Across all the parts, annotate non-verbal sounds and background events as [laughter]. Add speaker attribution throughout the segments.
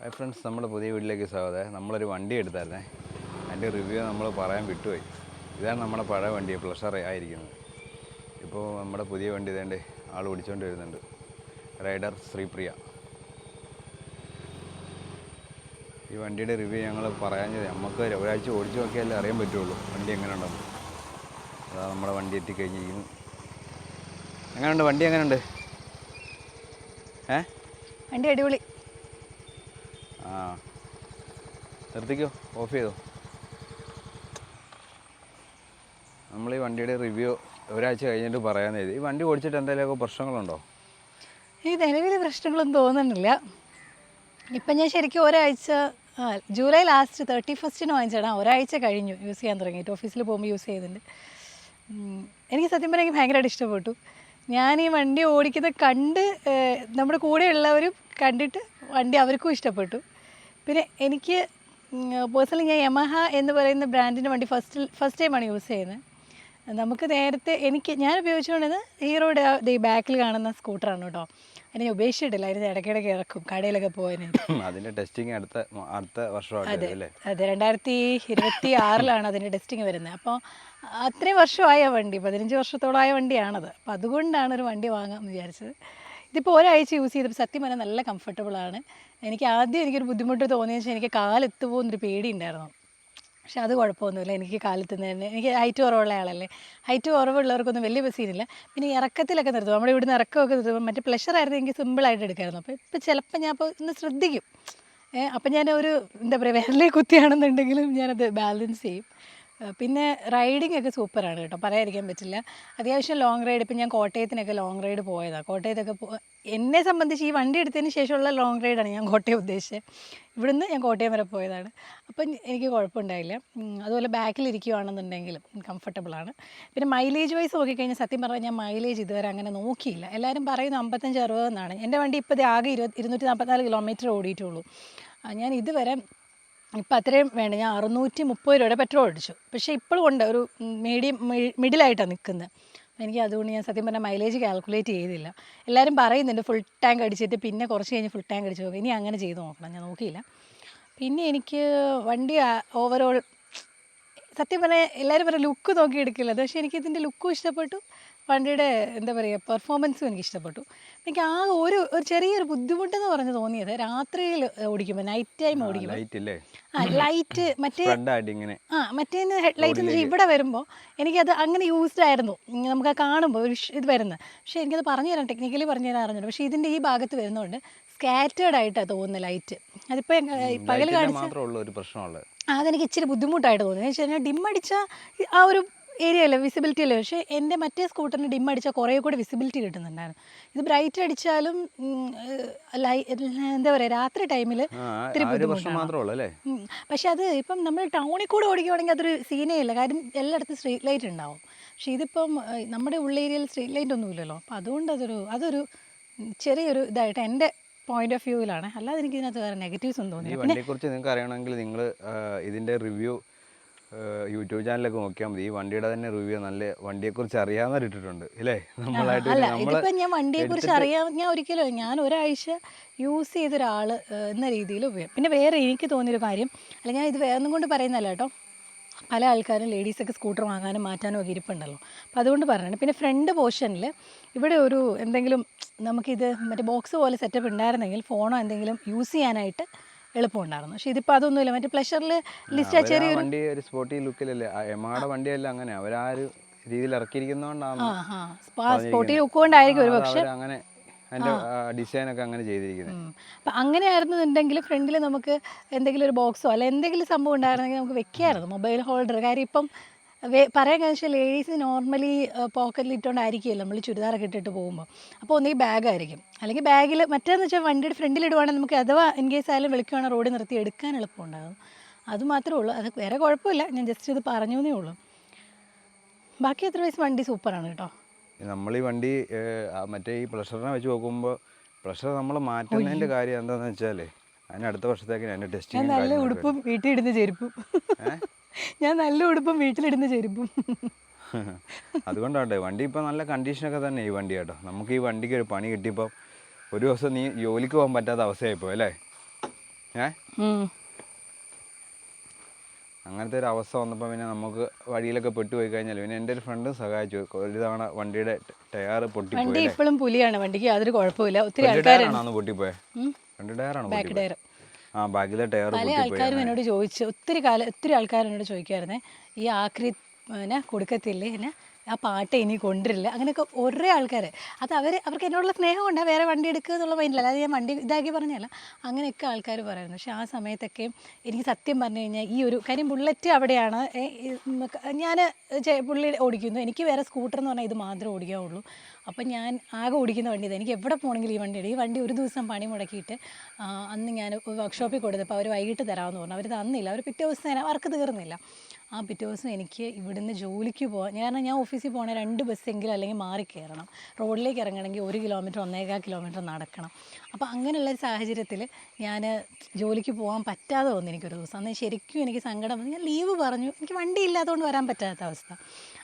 Speaker 1: Hi friends നമ്മുടെ പുതിയ വീട്ടിലേക്ക് സ്വാഗതം. നമ്മളൊരു വണ്ടി എടുത്തായിരുന്നേ. അതിന്റെ റിവ്യൂ നമ്മൾ പറയാൻ വിട്ടുപോയി. ഇതാണ് നമ്മുടെ പഴയ വണ്ടി പ്ലഷർ ആയിരിക്കുന്നത്. ഇപ്പോൾ നമ്മുടെ പുതിയ വണ്ടി ഇതേണ്ട ആൾ ഓടിച്ചുകൊണ്ട് വരുന്നുണ്ട്. റൈഡർ ശ്രീപ്രിയ. ഈ വണ്ടിയുടെ റിവ്യൂ ഞങ്ങൾ പറയാൻ നമുക്ക് ഒരാഴ്ച ഓടിച്ചു നോക്കിയാലേ അറിയാൻ പറ്റുള്ളൂ വണ്ടി എങ്ങനെ ഉണ്ടെന്ന് അതാ നമ്മുടെ വണ്ടി എത്തിക്കഴിഞ്ഞിരിക്കുന്നു. എങ്ങനെയുണ്ട്? വണ്ടി എങ്ങനെയുണ്ട്? ഏ?
Speaker 2: വണ്ടി അടിപൊളി.
Speaker 1: ആ. നിർത്തിക്കോ? ഓഫ് ചെയ്തോ? നമ്മൾ ഈ വണ്ടിയുടെ റിവ്യൂ ഒരാഴ്ച കഴിഞ്ഞിട്ട് പറയാമെന്ന് എഴുതി ഈ വണ്ടി ഓടിച്ചിട്ട് എന്തെങ്കിലുമൊക്കെ പ്രശ്നങ്ങളുണ്ടോ?
Speaker 2: ഈ നിലവിൽ പ്രശ്നങ്ങളൊന്നും തോന്നുന്നില്ല. ഇപ്പം ഞാൻ ശരിക്കും ഒരാഴ്ച ജൂലൈ ലാസ്റ്റ് തേർട്ടി ഫസ്റ്റിന് വാങ്ങിച്ചാണ് ഒരാഴ്ച കഴിഞ്ഞു യൂസ് ചെയ്യാൻ തുടങ്ങിയിട്ട്. ഓഫീസിൽ പോകുമ്പോൾ യൂസ് ചെയ്യുന്നുണ്ട് എനിക്ക് സത്യം പറഞ്ഞാൽ ഭയങ്കരമായിട്ട് ഇഷ്ടപ്പെട്ടു. ഞാൻ ഈ വണ്ടി ഓടിക്കുന്നത് കണ്ട് നമ്മുടെ കൂടെയുള്ളവരും കണ്ടിട്ട് വണ്ടി അവർക്കും ഇഷ്ടപ്പെട്ടു. പിന്നെ എനിക്ക് പേഴ്സണലി ഞാൻ യമഹ എന്ന് പറയുന്ന ബ്രാൻഡിന്റെ വണ്ടി ഫസ്റ്റ് ഫസ്റ്റ് ടൈമാണ് യൂസ് ചെയ്യുന്നത് നമുക്ക് നേരത്തെ എനിക്ക് ഞാൻ ഉപയോഗിച്ചുകൊണ്ടിരുന്നത് ഹീറോയുടെ ദേ ബാക്കിൽ കാണുന്ന സ്കൂട്ടറാണ് കേട്ടോ അതിനെ ഉപേക്ഷിച്ചിട്ടില്ല. അതിന് ഇടയ്ക്കിടയ്ക്ക് ഇറക്കും കടയിലൊക്കെ പോകാനായിട്ട്.
Speaker 1: അതിന്റെ ടെസ്റ്റിംഗ് അടുത്ത അടുത്ത അല്ലേ
Speaker 2: അതെ രണ്ടായിരത്തി ഇരുപത്തി ആറിലാണ് അതിന്റെ ടെസ്റ്റിംഗ് വരുന്നത് അപ്പോൾ അത്രയും വർഷമായ വണ്ടി പതിനഞ്ച് വർഷത്തോളമായ വണ്ടിയാണത്. അപ്പോൾ അതുകൊണ്ടാണ് ഒരു വണ്ടി വാങ്ങാമെന്ന് വിചാരിച്ചത്. ഇതിപ്പോൾ ഒരാഴ്ച യൂസ് ചെയ്തപ്പോൾ സത്യം പറഞ്ഞാൽ നല്ല കംഫർട്ടബിളാണ് എനിക്ക് ആദ്യം എനിക്കൊരു ബുദ്ധിമുട്ട് തോന്നിയെന്ന് വെച്ചാൽ എനിക്ക് കാലെത്തു പോകുന്നൊരു പേടി ഉണ്ടായിരുന്നു പക്ഷെ അത് കുഴപ്പമൊന്നുമില്ല. എനിക്ക് കാലെത്തുന്നതിന് എനിക്ക് ഹൈറ്റ് കുറവുള്ള ആളല്ലേ. ഹൈറ്റ് കുറവുള്ളവർക്കൊന്നും വലിയ ബസീനില്ല പിന്നെ ഇറക്കത്തിലൊക്കെ നിർത്തും. നമ്മുടെ ഇവിടുന്ന് ഇറക്കമൊക്കെ നിർത്തുമ്പോൾ മറ്റേ പ്ലഷറായിരുന്നു എനിക്ക് സിമ്പിളായിട്ട് എടുക്കായിരുന്നു. അപ്പോൾ ഇപ്പോൾ ചിലപ്പോൾ ഞാൻ അപ്പോൾ ഒന്ന് ശ്രദ്ധിക്കും. അപ്പം ഞാൻ ഒരു എന്താ പറയുക വിരലേ കുത്തിയാണെന്നുണ്ടെങ്കിലും ഞാനത് ബാലൻസ് ചെയ്യും. പിന്നെ റൈഡിംഗ് ഒക്കെ സൂപ്പറാണ് കേട്ടോ. പറയാതിരിക്കാൻ പറ്റില്ല. അത്യാവശ്യം ലോങ് റൈഡ് ഇപ്പം ഞാൻ കോട്ടയത്തിനൊക്കെ ലോങ് റൈഡ് പോയതാണ് കോട്ടയത്തൊക്കെ എന്നെ സംബന്ധിച്ച് ഈ വണ്ടി എടുത്തതിന് ശേഷമുള്ള ലോങ് റൈഡാണ് ഞാൻ കോട്ടയം ഉദ്ദേശിച്ചത്. ഇവിടുന്ന് ഞാൻ കോട്ടയം വരെ പോയതാണ്. അപ്പം എനിക്ക് കുഴപ്പമുണ്ടായില്ല. അതുപോലെ അതുപോലെ ബാക്കിലിരിക്കുകയാണെന്നുണ്ടെങ്കിലും കംഫർട്ടബിളാണ് പിന്നെ മൈലേജ് വൈസ് നോക്കിക്കഴിഞ്ഞാൽ സത്യം പറഞ്ഞാൽ ഞാൻ മൈലേജ് ഇതുവരെ അങ്ങനെ നോക്കിയില്ല. എല്ലാവരും പറയുന്ന അമ്പത്തഞ്ച് അറുപതെന്നാണ് എന്റെ വണ്ടി ഇപ്പോൾ ആകെ ഇരുപത് ഇരുന്നൂറ്റി നാൽപ്പത്തിനാല് കിലോമീറ്റർ ഓടിയിട്ടുള്ളൂ ഞാൻ ഇതുവരെ ഇപ്പം അത്രയും വേണ്ട. ഞാൻ അറുന്നൂറ്റി മുപ്പത് രൂപയുടെ പെട്രോൾ അടിച്ചു. പക്ഷേ ഇപ്പോഴും ഉണ്ട്. ഒരു മീഡിയം മിഡിലായിട്ടാണ് നിൽക്കുന്നത്. എനിക്ക് അതുകൊണ്ട് ഞാൻ സത്യം പറഞ്ഞാൽ മൈലേജ് കാൽക്കുലേറ്റ് ചെയ്തില്ല. എല്ലാവരും പറയുന്നുണ്ട് ഫുൾ ടാങ്ക് അടിച്ചിട്ട് പിന്നെ കുറച്ച് കഴിഞ്ഞ് ഫുൾ ടാങ്ക് അടിച്ച് നോക്കാം ഇനി അങ്ങനെ ചെയ്ത് നോക്കണം. ഞാൻ നോക്കിയില്ല. പിന്നെ എനിക്ക് വണ്ടി ഓവറോൾ സത്യം പറഞ്ഞാൽ എല്ലാവരും പറയും ലുക്ക് നോക്കി എടുക്കില്ല പക്ഷേ എനിക്ക് ഇതിന്റെ ലുക്കും ഇഷ്ടപ്പെട്ടു. വണ്ടിയുടെ എന്താ പറയുക പെർഫോമൻസും എനിക്ക് ഇഷ്ടപ്പെട്ടു എനിക്ക് ആ ഒരു ഒരു ചെറിയൊരു ബുദ്ധിമുട്ടെന്ന് പറഞ്ഞ് തോന്നിയത് രാത്രിയിൽ ഓടിക്കുമ്പോൾ നൈറ്റ് ടൈം ഓടിക്കുമ്പോൾ ആ ലൈറ്റ് മറ്റേ ആ ഹെഡ് ലൈറ്റ് എന്ന് വെച്ചാൽ ഇവിടെ വരുമ്പോൾ എനിക്കത് അങ്ങനെ യൂസ്ഡ് ആയിരുന്നു. നമുക്ക് കാണുമ്പോൾ ഒരു ഇത് വരുന്നത് പക്ഷേ എനിക്കത് പറഞ്ഞു തരാം ടെക്നിക്കലി പറഞ്ഞു തരാൻ അറിഞ്ഞു പക്ഷേ ഇതിന്റെ ഈ ഭാഗത്ത് വരുന്നതുകൊണ്ട് സ്കാറ്റേഡ് ആയിട്ടാണ് തോന്നുന്നത് ലൈറ്റ് അതിപ്പോൾ പകൽ കാണിച്ചു അതെനിക്ക് ഇച്ചിരി ബുദ്ധിമുട്ടായിട്ട് തോന്നുന്നത് എന്ന് വെച്ച് കഴിഞ്ഞാൽ ഡിം അടിച്ച ആ ഒരു ഏരിയ അല്ല വിസിബിലിറ്റി അല്ലേ. പക്ഷേ എന്റെ മറ്റേ സ്കൂട്ടറിന് ഡിം അടിച്ചാൽ കുറേ കൂടി വിസിബിലിറ്റി കിട്ടുന്നുണ്ടായിരുന്നു. ഇത് ബ്രൈറ്റ് അടിച്ചാലും ലൈ എന്താ പറയുക രാത്രി ടൈമിൽ ഇത്തിരി ബുദ്ധിമുട്ടാണ്. പക്ഷെ അത് ഇപ്പം നമ്മൾ ടൗണിൽ കൂടെ ഓടിക്കുവാണെങ്കിൽ അതൊരു സീനേ ഇല്ല കാര്യം എല്ലായിടത്തും സ്ട്രീറ്റ് ലൈറ്റ് ഉണ്ടാവും. പക്ഷേ ഇതിപ്പം നമ്മുടെ ഉള്ള ഉള്ളേരിയയിൽ സ്ട്രീറ്റ് ലൈറ്റ് ഒന്നും ഇല്ലല്ലോ. അപ്പം അതുകൊണ്ട് അതൊരു അതൊരു ചെറിയൊരു ഇതായിട്ട് എന്റെ പോയിന്റ് ഓഫ് വ്യൂവിലാണ് അല്ലാതെ എനിക്ക് ഇതിനകത്ത് വേറെ നെഗറ്റീവ്സ് ഒന്നും തോന്നിയില്ല.
Speaker 1: വണ്ടിയെക്കുറിച്ച് നിങ്ങൾക്ക് അറിയണമെങ്കിൽ നിങ്ങൾ ഇതിന്റെ റിവ്യൂ യൂട്യൂബ് ചാനലൊക്കെ നോക്കിയാൽ മതി. ഈ വണ്ടിയുടെ തന്നെ റിവ്യൂ നല്ല വണ്ടിയെക്കുറിച്ച് അറിയാവുന്നവർ ഇട്ടിട്ടുണ്ട് ഇല്ലേ? നമ്മളായിട്ട്
Speaker 2: അല്ല
Speaker 1: നമ്മൾ
Speaker 2: ഞാൻ വണ്ടിയെ കുറിച്ച് അറിയാൻ ഞാൻ ഒരിക്കലും ഞാൻ ഒരാഴ്ച യൂസ് ചെയ്ത ഒരാൾ എന്ന രീതിയിൽ ഉപയോഗം പിന്നെ വേറെ എനിക്ക് തോന്നിയൊരു കാര്യം അല്ല ഞാൻ ഇത് വേറെ ഒന്നും കൊണ്ട് പറയുന്നല്ല കേട്ടോ. പല ആൾക്കാരും ലേഡീസൊക്കെ സ്കൂട്ടർ വാങ്ങാനും മാറ്റാനും ഒക്കെ ഇരിപ്പുണ്ടല്ലോ. അപ്പോൾ അതുകൊണ്ട് പറയുന്നത് പിന്നെ ഫ്രണ്ട് പോർഷനിൽ ഇവിടെ ഒരു എന്തെങ്കിലും നമുക്കിത് മറ്റേ ബോക്സ് പോലെ സെറ്റപ്പ് ഉണ്ടായിരുന്നെങ്കിൽ ഫോണോ എന്തെങ്കിലും യൂസ് ചെയ്യാനായിട്ട് എളുപ്പമുണ്ടായിരുന്നു. പക്ഷേ ഇതിപ്പോൾ അതൊന്നുമില്ല. മറ്റേ പ്ലഷറിൽ ലിസ്റ്റ്
Speaker 1: ചെറിയ
Speaker 2: ചെറിയൊരു
Speaker 1: വണ്ടി ഒരു സ്പോർട്ടി ലുക്കിലല്ലേ എമാടെ വണ്ടിയല്ല അങ്ങനെ. അവർ ആ ഒരു രീതിയിൽ ഇറക്കിയിരിക്കുന്നതുകൊണ്ടാണ്
Speaker 2: സ്പോർട്ടി ലുക്ക് കൊണ്ടായിരിക്കും ഒരു പക്ഷേ
Speaker 1: അങ്ങനെ അതിന്റെ ഡിസൈൻ ഒക്കെ അങ്ങനെ ചെയ്തിരിക്കുന്നത്
Speaker 2: ഉം. അങ്ങനെ ആയിരുന്നുണ്ടെങ്കിൽ ഫ്രണ്ടിൽ നമുക്ക് എന്തെങ്കിലും ഒരു ബോക്സോ അല്ല എന്തെങ്കിലും സംഭവം ഉണ്ടായിരുന്നെങ്കിൽ നമുക്ക് വെക്കായിരുന്നു മൊബൈൽ ഹോൾഡർ. കാര്യം ഇപ്പം പറയാൻ കാരണം വെച്ചാൽ ലേഡീസ് നോർമലി പോക്കറ്റിൽ ഇട്ടുകൊണ്ടായിരിക്കുമല്ലോ നമ്മൾ ചുരിദാറൊക്കെ ഇട്ടിട്ട് പോകുമ്പോൾ അപ്പോൾ ഒന്നീ ബാഗായിരിക്കും. അല്ലെങ്കിൽ ബാഗിൽ മറ്റേന്ന് വെച്ചാൽ വണ്ടിയുടെ ഫ്രണ്ടിൽ ഇടുവാണെങ്കിൽ നമുക്ക് അഥവാ ഇൻ കേസ് ആയാലും വിളിക്കുവാണെങ്കിൽ റോഡിൽ നിർത്തി എടുക്കാൻ എളുപ്പമുണ്ടാകും അത് മാത്രമേ ഉള്ളൂ. അത് വേറെ കുഴപ്പമില്ല. ഞാൻ ജസ്റ്റ് ഇത് പറഞ്ഞു എന്നേ ഉള്ളൂ. ബാക്കി എത്ര വയസ്സ് വണ്ടി സൂപ്പറാണ് കേട്ടോ.
Speaker 1: നമ്മൾ ഈ വണ്ടി മറ്റേ ഈ പ്ലഷറിനെ വെച്ച് നോക്കുമ്പോൾ പ്രഷർ നമ്മൾ മാറ്റുന്നതിന്റെ കാര്യം എന്താണെന്ന് വെച്ചാൽ അതിന് അടുത്ത വർഷത്തേക്ക് ഞാൻ
Speaker 2: ഞാൻ
Speaker 1: ടെസ്റ്റിംഗ്
Speaker 2: നല്ല ഉടുപ്പും വീട്ടിൽ ഇടുന്ന ചെരുപ്പും. ഞാൻ നല്ല ഉടുപ്പും വീട്ടിലിടുന്ന ചെരുപ്പും.
Speaker 1: അതുകൊണ്ടാട്ടെ വണ്ടി ഇപ്പം നല്ല കണ്ടീഷനൊക്കെ തന്നെ ഈ വണ്ടി കേട്ടോ. നമുക്ക് ഈ വണ്ടിക്ക് ഒരു പണി കിട്ടിയപ്പോൾ ഒരു ദിവസം നീ ജോലിക്ക് പോകാൻ പറ്റാത്ത അവസ്ഥയായിപ്പോ അല്ലേ? ഏ? അങ്ങനത്തെ ഒരു അവസ്ഥ വന്നപ്പോൾ പിന്നെ നമുക്ക് വഴിയിലൊക്കെ പെട്ടുപോയി കഴിഞ്ഞാൽ പിന്നെ എന്റെ ഒരു ഫ്രണ്ട് സഹായിച്ചു. ഒരു തവണ വണ്ടിയുടെ ടയർ പൊട്ടി
Speaker 2: വണ്ടി ഇപ്പോഴും പുലിയാണ്. വണ്ടിക്ക് യാതൊരു കുഴപ്പമില്ല ഒത്തിരി
Speaker 1: ആൾക്കാരാണ്
Speaker 2: ആൾക്കാർ
Speaker 1: ടയറാണോ ടയറാണ്
Speaker 2: ബാക്ക് ടയർ
Speaker 1: ആ ടയർ
Speaker 2: പല ആൾക്കാരും എന്നോട് ചോദിച്ചു. ഒത്തിരി കാലം ഒത്തിരി ആൾക്കാർ എന്നോട് ചോദിക്കുമായിരുന്നേ ഈ ആക്രി പിന്നെ കൊടുക്കത്തില്ലേ? എന്നെ ആ പാട്ട് ഇനി കൊണ്ടുവരില്ല. അങ്ങനെയൊക്കെ ഒരേ ആൾക്കാർ അത് അവർ അവർക്ക് എന്നോടുള്ള സ്നേഹം കൊണ്ടാണ് വേറെ വണ്ടി എടുക്കുക എന്നുള്ള മൈൻഡില്ല അല്ലാതെ ഞാൻ വണ്ടി ഇതാക്കി പറഞ്ഞല്ല അങ്ങനെയൊക്കെ ആൾക്കാർ പറയുന്നു. പക്ഷേ ആ സമയത്തൊക്കെ എനിക്ക് സത്യം പറഞ്ഞു കഴിഞ്ഞാൽ ഈ ഒരു കാര്യം ബുള്ളറ്റ് അവിടെയാണ്. ഞാൻ പുള്ളി ഓടിക്കുന്നു. എനിക്ക് വേറെ സ്കൂട്ടർ എന്ന് പറഞ്ഞാൽ ഇത് മാത്രമേ ഓടിക്കാവുള്ളൂ. അപ്പം ഞാൻ ആകെ ഓടിക്കുന്ന വണ്ടി എനിക്ക് എവിടെ പോകണമെങ്കിലും ഈ വണ്ടി ഈ വണ്ടി ഒരു ദിവസം പണി മുടക്കിയിട്ട് അന്ന് ഞാൻ വർക്ക്ഷോപ്പിൽ കൊടുത്തപ്പോൾ അവർ വൈകിട്ട് തരാമെന്ന് പറഞ്ഞു. അവർ തന്നില്ല. അവർ പിറ്റേ ദിവസം വർക്ക് തീർന്നില്ല. ആ പിറ്റേ ദിവസം എനിക്ക് ഇവിടുന്ന് ജോലിക്ക് പോകാൻ കാരണം ഞാൻ ഓഫീസിൽ പോകണ രണ്ട് ബസ്സെങ്കിലും അല്ലെങ്കിൽ മാറി കയറണം റോഡിലേക്ക് ഇറങ്ങണമെങ്കിൽ ഒരു കിലോമീറ്റർ ഒന്നേകാൽ കിലോമീറ്റർ നടക്കണം. അപ്പോൾ അങ്ങനെയുള്ള ഒരു സാഹചര്യത്തിൽ ഞാൻ ജോലിക്ക് പോകാൻ പറ്റാതെ വന്നു എനിക്കൊരു ദിവസം. അന്ന് ശരിക്കും എനിക്ക് സങ്കടം ഞാൻ ലീവ് പറഞ്ഞു. എനിക്ക് വണ്ടി ഇല്ലാത്തതുകൊണ്ട് വരാൻ പറ്റാത്ത അവസ്ഥ.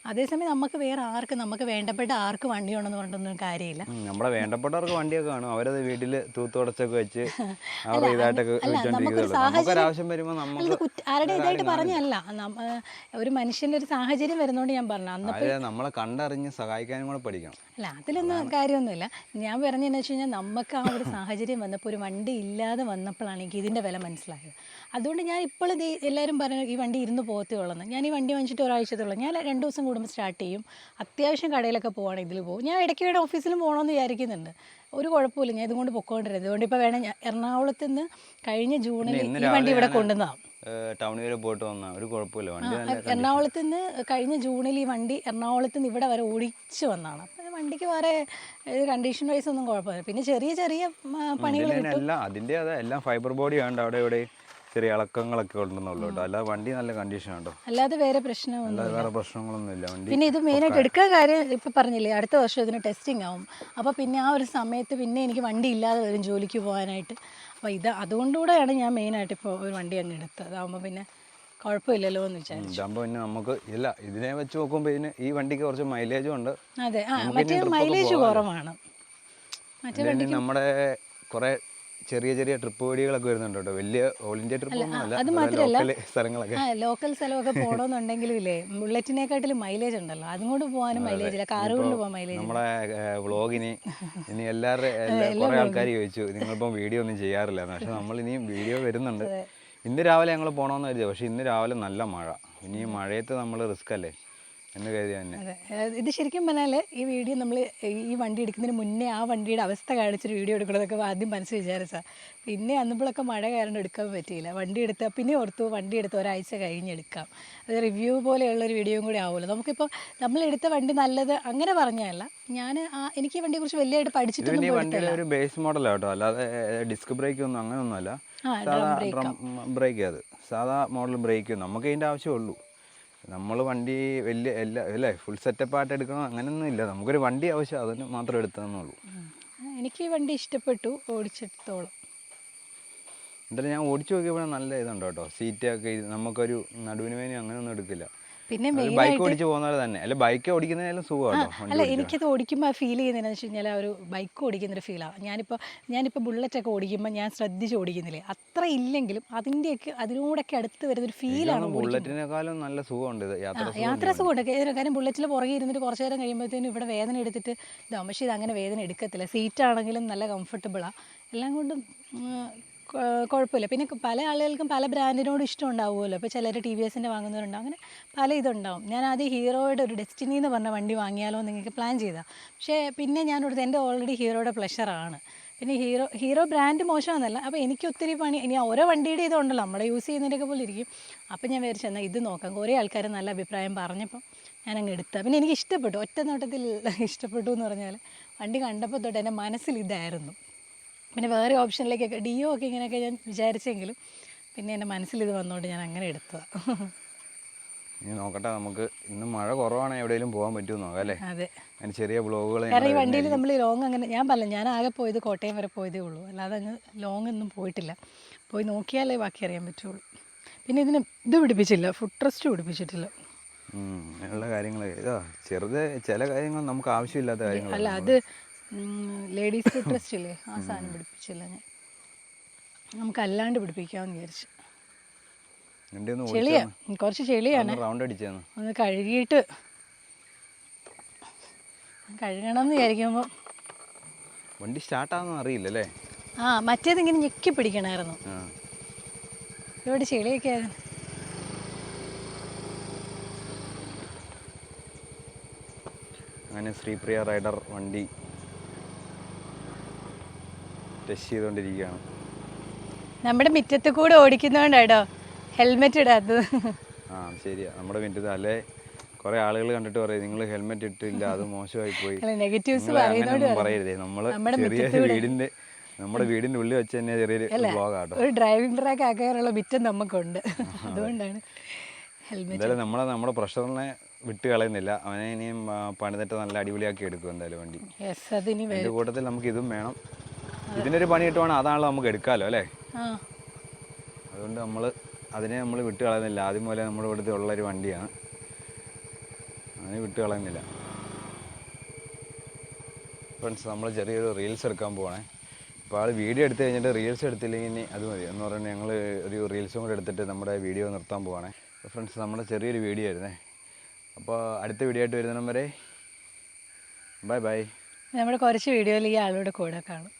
Speaker 2: അതേസമയം നമുക്ക് വേറെ ആർക്ക് നമുക്ക് വേണ്ടപ്പെട്ട ആർക്ക് വണ്ടി ഉണ്ടെന്ന് പറഞ്ഞിട്ടൊന്നും കാര്യമില്ല.
Speaker 1: നമ്മളെ വേണ്ടപ്പെട്ടവർക്ക് വണ്ടിയൊക്കെ കാണും അവരത് വീട്ടിൽ തൂത്തുടച്ചൊക്കെ വെച്ച് [laughs]
Speaker 2: ആരുടെ ഇതായിട്ട് പറഞ്ഞല്ല ഒരു മനുഷ്യന്റെ ഒരു സാഹചര്യം വരുന്നോണ്ട് ഞാൻ പറഞ്ഞു അന്ന്
Speaker 1: നമ്മളെ കണ്ടറിഞ്ഞ് സഹായിക്കാനും കൂടെ പഠിക്കണം.
Speaker 2: അല്ല അതിലൊന്നും കാര്യമൊന്നുമില്ല. ഞാൻ പറഞ്ഞതെന്ന് വെച്ച് കഴിഞ്ഞാൽ നമുക്ക് ആ ഒരു സാഹചര്യം വന്നപ്പോൾ ഒരു വണ്ടി ഇല്ലാതെ വന്നപ്പോഴാണ് എനിക്ക് ഇതിന്റെ വില മനസ്സിലായത്. അതുകൊണ്ട് ഞാൻ ഇപ്പോൾ ഇത് എല്ലാവരും പറഞ്ഞു ഈ വണ്ടി ഇരുന്ന് പോകത്തേ ഉള്ളെന്ന്. ഞാൻ ഈ വണ്ടി വാങ്ങിച്ചിട്ട് ഒരാഴ്ചത്തുള്ളൂ ഞാൻ രണ്ട് ദിവസം കൂടുമ്പോൾ സ്റ്റാർട്ട് ചെയ്യും. അത്യാവശ്യം കടയിലൊക്കെ പോകണം ഇതിൽ പോകും. ഞാൻ ഇടയ്ക്ക് വേണം ഓഫീസിലും പോകണമെന്ന് വിചാരിക്കുന്നുണ്ട്. ഒരു കുഴപ്പമില്ല ഞാൻ ഇതുകൊണ്ട് പൊക്കോണ്ടിരുന്നത്. അതുകൊണ്ട് ഇപ്പോൾ വേണം ഞാൻ എറണാകുളത്ത് നിന്ന് കഴിഞ്ഞ ജൂണിൽ ഈ വണ്ടി ഇവിടെ കൊണ്ടുവന്നതാണ്
Speaker 1: ടൗണിൽ വരെ പോയിട്ട് വന്ന. ഒരു കുഴപ്പമില്ല വണ്ടി
Speaker 2: എറണാകുളത്ത് നിന്ന് കഴിഞ്ഞ ജൂണിൽ ഈ വണ്ടി എറണാകുളത്ത് നിന്ന് ഇവിടെ വരെ ഓടിച്ച് വന്നതാണ്. അപ്പം വണ്ടിക്ക് വേറെ കണ്ടീഷൻ വൈസ് ഒന്നും കുഴപ്പമില്ല. പിന്നെ ചെറിയ ചെറിയ പണികൾ
Speaker 1: എല്ലാം അതിന്റെ അതെ എല്ലാം ഫൈബർ ബോഡി ഉണ്ട് അവിടെ ഇവിടെ. ചെറിയ ഇളക്കങ്ങളൊക്കെ ഉണ്ടെന്നുള്ളൂ കേട്ടോ. അല്ലാതെ വണ്ടി നല്ല കണ്ടീഷൻ ഉണ്ടോ
Speaker 2: അല്ലാതെ വേറെ പ്രശ്നമൊന്നും
Speaker 1: വേറെ പ്രശ്നങ്ങളൊന്നുമില്ല. വണ്ടി
Speaker 2: പിന്നെ ഇത് മെയിനായിട്ട് എടുക്കാൻ കാര്യം ഇപ്പം പറഞ്ഞില്ലേ അടുത്ത വർഷം ഇതിന് ടെസ്റ്റിംഗ് ആവും. അപ്പോൾ പിന്നെ ആ ഒരു സമയത്ത് പിന്നെ എനിക്ക് വണ്ടി ഇല്ലാതെ വരും ജോലിക്ക് പോകാനായിട്ട്. അപ്പോൾ ഇത് അതുകൊണ്ടുകൂടെയാണ് ഞാൻ മെയിനായിട്ട് ഇപ്പോൾ ഒരു വണ്ടി അങ്ങ് എടുത്തത്. അതാകുമ്പോൾ പിന്നെ കുഴപ്പമില്ലല്ലോ എന്ന് വിചാരിച്ചു.
Speaker 1: ഇതാകുമ്പോൾ പിന്നെ നമുക്ക് ഇല്ല ഇതിനെ വെച്ച് നോക്കുമ്പോൾ ഇതിന് ഈ വണ്ടിക്ക് കുറച്ച് മൈലേജും ഉണ്ട്.
Speaker 2: അതെ. ആ മറ്റേ മൈലേജ്. കുറവാണ്. മറ്റേ
Speaker 1: നമ്മുടെ കുറേ ചെറിയ ചെറിയ ട്രിപ്പ് വഴികളൊക്കെ വരുന്നുണ്ട് കേട്ടോ. വലിയ ഓൾ ഇന്ത്യ ട്രിപ്പ്
Speaker 2: അത് മാത്രമല്ല-
Speaker 1: സ്ഥലങ്ങളൊക്കെ.
Speaker 2: ലോക്കൽ സ്ഥലമൊക്കെ പോകണമെന്നുണ്ടെങ്കിലും ഇല്ലേ ബുള്ളറ്റിനെക്കാട്ടിലും മൈലേജ് ഉണ്ടല്ലോ. അതും. കൊണ്ട് പോകാനും മൈലേജ് ഇല്ല കാറ് കൊണ്ട് പോകാൻ മൈലേജ്
Speaker 1: നമ്മളെ വ്ളോഗിന് ഇനി എല്ലാവരുടെ കുറേ ആൾക്കാർ ചോദിച്ചു നിങ്ങളിപ്പം വീഡിയോ ഒന്നും ചെയ്യാറില്ല. പക്ഷെ നമ്മൾ ഇനിയും വീഡിയോ വരുന്നുണ്ട്. ഇന്ന് രാവിലെ ഞങ്ങൾ പോകണമെന്ന് കരുതി. പക്ഷെ ഇന്ന് രാവിലെ നല്ല മഴ. ഇനി മഴയത്ത് നമ്മൾ റിസ്ക് അല്ലേ? എന്ന് കരുതി തന്നെ.
Speaker 2: ഇത് ശരിക്കും പറഞ്ഞാൽ ഈ വീഡിയോ നമ്മൾ ഈ വണ്ടി എടുക്കുന്നതിന് മുന്നേ ആ വണ്ടിയുടെ അവസ്ഥ കാണിച്ചൊരു വീഡിയോ എടുക്കണതൊക്കെ ആദ്യം മനസ്സ് വിചാരിച്ച. പിന്നെ അന്നപ്പോഴൊക്കെ മഴ കാരണം എടുക്കാൻ പറ്റിയില്ല. വണ്ടി എടുത്താൽ പിന്നെ ഓർത്തു വണ്ടി എടുത്ത് ഒരാഴ്ച കഴിഞ്ഞ് എടുക്കാം. അത് റിവ്യൂ പോലെയുള്ള ഒരു വീഡിയോയും കൂടി ആവുമല്ലോ. നമുക്കിപ്പോൾ നമ്മൾ എടുത്ത വണ്ടി നല്ലത് അങ്ങനെ പറഞ്ഞതല്ല. ഞാൻ എനിക്ക് വലിയതായിട്ട് പഠിച്ചിട്ടൊന്നും
Speaker 1: പിന്നെ ഈ
Speaker 2: പോയിട്ടില്ല.
Speaker 1: ഒരു ബേസ് മോഡലാണ് കേട്ടോ അല്ലാതെ ഡിസ്ക് ബ്രേക്ക് ഒന്നും അങ്ങനെയൊന്നുമല്ല സാധാ
Speaker 2: ബ്രേക്ക്
Speaker 1: ഡ്രം ബ്രേക്ക് അത്. സാധാ മോഡൽ ബ്രേക്ക് നമുക്ക് ഇതിന്റെ ആവശ്യമുള്ളൂ നമ്മൾ വണ്ടി വലിയ എല്ലാ അല്ലേ ഫുൾ സെറ്റപ്പ് ആയിട്ട് എടുക്കണം? അങ്ങനെയൊന്നും ഇല്ല. നമുക്കൊരു വണ്ടി ആവശ്യം അതിന് മാത്രം എടുത്തതെന്നുള്ളൂ.
Speaker 2: എനിക്ക് ഈ വണ്ടി ഇഷ്ടപ്പെട്ടു ഓടിച്ചെടുത്തോളം.
Speaker 1: എന്തായാലും ഞാൻ ഓടിച്ചു നോക്കിയപ്പോൾ നല്ല ഇതുണ്ട് കേട്ടോ സീറ്റൊക്കെ നമുക്കൊരു നടുവിന് വേദന അങ്ങനെയൊന്നും എടുക്കില്ല.
Speaker 2: പിന്നെ
Speaker 1: ബൈക്ക് ഓടിച്ചു പോകുന്നവർ തന്നെ. അല്ല ബൈക്ക് ഓടിക്കുന്നതിലും സുഖമാണ്
Speaker 2: അല്ല. എനിക്കത് ഓടിക്കുമ്പോൾ ഫീൽ ചെയ്യുന്നതെന്ന് വെച്ച് കഴിഞ്ഞാൽ ഒരു ബൈക്ക് ഓടിക്കുന്നൊരു ഫീലാണ് ഞാനിപ്പോൾ ഞാനിപ്പോൾ ബുള്ളറ്റൊക്കെ ഓടിക്കുമ്പോൾ ഞാൻ ശ്രദ്ധിച്ച് ഓടിക്കുന്നില്ലേ? അത്ര ഇല്ലെങ്കിലും അതിന്റെയൊക്കെ അതിനോടൊക്കെ അടുത്ത് വരുന്നൊരു ഫീലാണ്
Speaker 1: ബുള്ളറ്റിനേക്കാളും നല്ല സുഖമുണ്ട് ഇത്. യാത്ര
Speaker 2: യാത്ര സുഖമുണ്ട്. കാര്യം- ബുള്ളറ്റിൽ പുറകെ ഇരുന്നിട്ട് കുറച്ച് നേരം കഴിയുമ്പോഴത്തേനും ഇവിടെ വേദന എടുത്തിട്ട് ഇതാവും പക്ഷേ ഇത് അങ്ങനെ വേദന എടുക്കത്തില്ല. സീറ്റാണെങ്കിലും നല്ല കംഫർട്ടബിളാണ് എല്ലാം കൊണ്ടും കുഴപ്പമില്ല. പിന്നെ പല ആളുകൾക്കും പല ബ്രാൻഡിനോട് ഇഷ്ടം ഉണ്ടാവുമല്ലോ. ഇപ്പോൾ ചിലർ ടി വി എസിന്റെ വാങ്ങുന്നവരുണ്ടാവും അങ്ങനെ പല ഇതുണ്ടാവും. ഞാൻ ആദ്യം ഹീറോയുടെ ഒരു ഡെസ്റ്റിനി എന്ന് പറഞ്ഞ വണ്ടി വാങ്ങിയാലോ എന്ന് നിങ്ങൾക്ക് പ്ലാൻ ചെയ്താൽ പക്ഷേ പിന്നെ ഞാൻ കൊടുത്ത് എന്റെ ഓൾറെഡി ഹീറോയുടെ പ്ലഷറാണ് പിന്നെ ഹീറോ ഹീറോ ബ്രാൻഡ് മോശമാണെന്നല്ല. അപ്പോൾ എനിക്ക് ഒത്തിരി പണി ഇനി ഓരോ വണ്ടിയുടെ ഇതുണ്ടല്ലോ നമ്മുടെ യൂസ് ചെയ്യുന്നതിന്റെയൊക്കെ പോലെ ഇരിക്കും. അപ്പോൾ ഞാൻ വിചാരിച്ചു എന്നാൽ ഇത് നോക്കാം. കുറേ ആൾക്കാർ നല്ല അഭിപ്രായം പറഞ്ഞപ്പോൾ ഞാൻ അങ്ങ് എടുത്ത. പിന്നെ എനിക്ക് ഇഷ്ടപ്പെട്ടു. ഒറ്റ നോട്ടത്തിൽ ഇഷ്ടപ്പെട്ടു എന്ന് പറഞ്ഞാൽ വണ്ടി കണ്ടപ്പോൾ തൊട്ട് എന്റെ മനസ്സിൽ ഇതായിരുന്നു. പിന്നെ വേറെ ഓപ്ഷനിലേക്കൊക്കെ ഡി ഒ ഒക്കെ ഇങ്ങനെയൊക്കെ ഞാൻ വിചാരിച്ചെങ്കിലും പിന്നെ എന്റെ മനസ്സിൽ ഇത് വന്നുകൊണ്ട് ഞാൻ അങ്ങനെ എടുത്തതാണ്
Speaker 1: ഇനി നോക്കട്ടെ നമുക്ക് ഇന്ന് മഴ കുറവാണെങ്കിൽ എവിടെയെങ്കിലും പോകാൻ പറ്റുമോ നോക്കാം അല്ലേ?
Speaker 2: അതെ.
Speaker 1: അതിന് ചെറിയ ബ്ലോഗുകൾ
Speaker 2: കാരണം ഈ വണ്ടിയിൽ നമ്മൾ ലോങ് അങ്ങനെ ഞാൻ പറഞ്ഞു ഞാൻ ആകെ പോയത് കോട്ടയം വരെ പോയതേ ഉള്ളൂ. അല്ലാതെ അങ്ങ് ലോങ് ഒന്നും പോയിട്ടില്ല. പോയി നോക്കിയാലേ ബാക്കി അറിയാൻ പറ്റുള്ളൂ. പിന്നെ ഇതിന് ഇത് പിടിപ്പിച്ചില്ല ഫുഡ് ട്രസ്റ്റ് പിടിപ്പിച്ചിട്ടില്ല.
Speaker 1: അങ്ങനെയുള്ള കാര്യങ്ങൾ ചെറുത് ചില കാര്യങ്ങൾ നമുക്ക് ആവശ്യമില്ലാത്ത കാര്യങ്ങൾ
Speaker 2: അല്ല അത് ലേഡീസ് ഇൻട്രസ്റ്റ് ട്രസ്റ്റ് ഇല്ലേ? ആ സാധനം പിടിപ്പിച്ചില്ല ഞാൻ. നമുക്ക് അല്ലാണ്ട് പിടിപ്പിക്കാമെന്ന് വിചാരിച്ചു. ചെളിയാ. കുറച്ച് ചെളിയാണ്. ഒന്ന് കഴുകിയിട്ട് കഴുകണം എന്ന് വിചാരിക്കുമ്പോൾ
Speaker 1: വണ്ടി സ്റ്റാർട്ടാണെന്ന് അറിയില്ല അല്ലേ?
Speaker 2: ആ മറ്റേത് ഇങ്ങനെ ഞെക്കി പിടിക്കണമായിരുന്നു
Speaker 1: ആ.
Speaker 2: ഇവിടെ ചെളിയൊക്കെ ആയിരുന്നു.
Speaker 1: അങ്ങനെ ശ്രീപ്രിയ റൈഡർ വണ്ടി ടെസ്റ്റ് ചെയ്തുകൊണ്ടിരിക്കുകയാണ്.
Speaker 2: നമ്മുടെ മുറ്റത്ത് കൂടെ ഓടിക്കുന്നതുകൊണ്ടാട്ടോ ഹെൽമെറ്റ് ഇടാത്തത്.
Speaker 1: ആ ശരിയാ. നമ്മുടെ മിറ്റത്ത് അല്ലേ കുറെ ആളുകൾ കണ്ടിട്ട് പറയും നിങ്ങൾ ഹെൽമെറ്റ് ഇട്ടില്ല അത് മോശമായി പോയി
Speaker 2: നെഗറ്റീവ്സ്
Speaker 1: പറയരുതേ.
Speaker 2: നമ്മൾ
Speaker 1: ചെറിയ വീടിന്റെ നമ്മുടെ വീടിന്റെ ഉള്ളിൽ വെച്ച് തന്നെ ചെറിയൊരു ബ്ലോഗാട്ടോ
Speaker 2: ഒരു ഡ്രൈവിംഗ് ട്രാക്ക് ആക്കാനുള്ള മിറ്റം നമുക്കുണ്ട്. അതുകൊണ്ടാണ് ഹെൽമെറ്റ്
Speaker 1: എന്തായാലും നമ്മളെ നമ്മുടെ പ്രഷറിനെ വിട്ട് കളയുന്നില്ല. അവനെ ഇനിയും പണിതിട്ട് നല്ല അടിപൊളിയാക്കി എടുക്കും എന്തായാലും വണ്ടി. അതിന്റെ കൂട്ടത്തിൽ നമുക്ക് ഇതും വേണം. ഇതിനൊരു പണി കിട്ടുവാണെങ്കിൽ അതാണല്ലോ നമുക്ക് എടുക്കാമല്ലോ അല്ലേ? അതുകൊണ്ട് നമ്മൾ അതിനെ നമ്മൾ വിട്ട് കളയുന്നില്ല. ആദ്യം പോലെ നമ്മുടെ ഇവിടുത്തെ ഉള്ളൊരു വണ്ടിയാണ്. അതിനെ വിട്ട് കളയുന്നില്ല. ഫ്രണ്ട്സ് നമ്മൾ ചെറിയൊരു റീൽസ് എടുക്കാൻ പോവാണേ. ഇപ്പോൾ ആൾ വീഡിയോ എടുത്തു കഴിഞ്ഞിട്ട് റീൽസ് എടുത്തില്ലെങ്കിൽ ഇനി അത് മതി. എന്ന് പറഞ്ഞാൽ ഞങ്ങൾ ഒരു റീൽസും കൂടെ എടുത്തിട്ട് നമ്മുടെ വീഡിയോ നിർത്താൻ പോവാണേ. ഫ്രണ്ട്സ് നമ്മുടെ ചെറിയൊരു വീഡിയോ ആയിരുന്നേ. അപ്പോൾ അടുത്ത വീഡിയോ ആയിട്ട് വരുന്നവരെ വരെ ബൈ ബൈ
Speaker 2: നമ്മുടെ കുറച്ച് വീഡിയോയിൽ ഈ ആളുടെ കൂടെ കാണും.